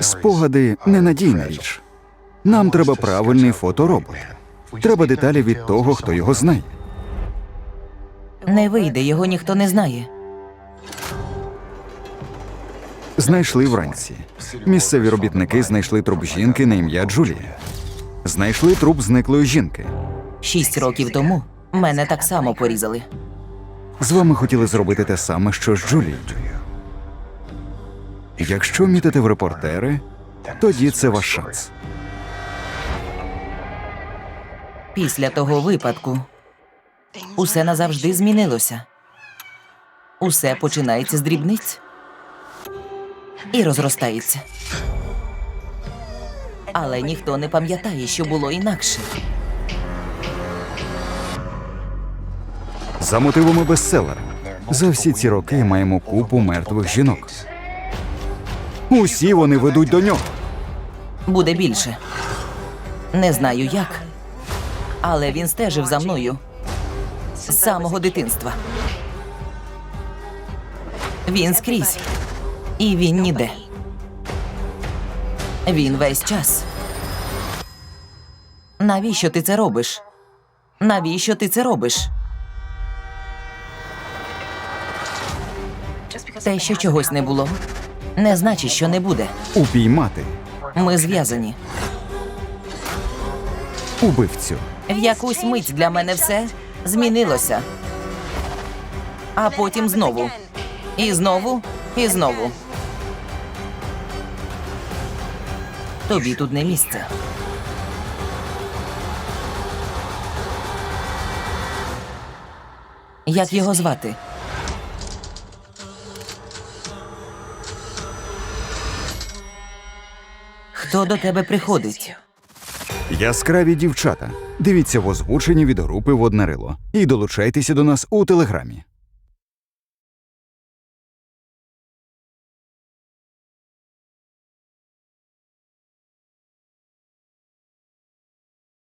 Спогади ненадійна річ. Нам треба правильний фоторобот. Треба деталі від того, хто його знає. Не вийде, його ніхто не знає. Знайшли вранці. Місцеві робітники знайшли труп жінки на ім'я Джулія. Знайшли труп зниклої жінки. Шість років тому мене так само порізали. З вами хотіли зробити те саме, що з Джулією. Якщо мітите в репортери, тоді це ваш шанс. Після того випадку усе назавжди змінилося. Усе починається з дрібниць і розростається. Але ніхто не пам'ятає, що було інакше. За мотивами бестселера. За всі ці роки маємо купу мертвих жінок. Усі вони ведуть до нього. Буде більше. Не знаю як, але він стежив за мною з самого дитинства. Він скрізь, і він ніде. Він весь час. Навіщо ти це робиш? Навіщо ти це робиш? Те, що чогось не було, не значить, що не буде. Упіймати Ми зв'язані. убивцю. В якусь мить для мене все змінилося. А потім знову. І знову, і знову. Тобі тут не місце. Як його звати? Хто до тебе приходить? Яскраві дівчата. Дивіться в озвученні від групи Воднарило і долучайтеся до нас у телеграмі.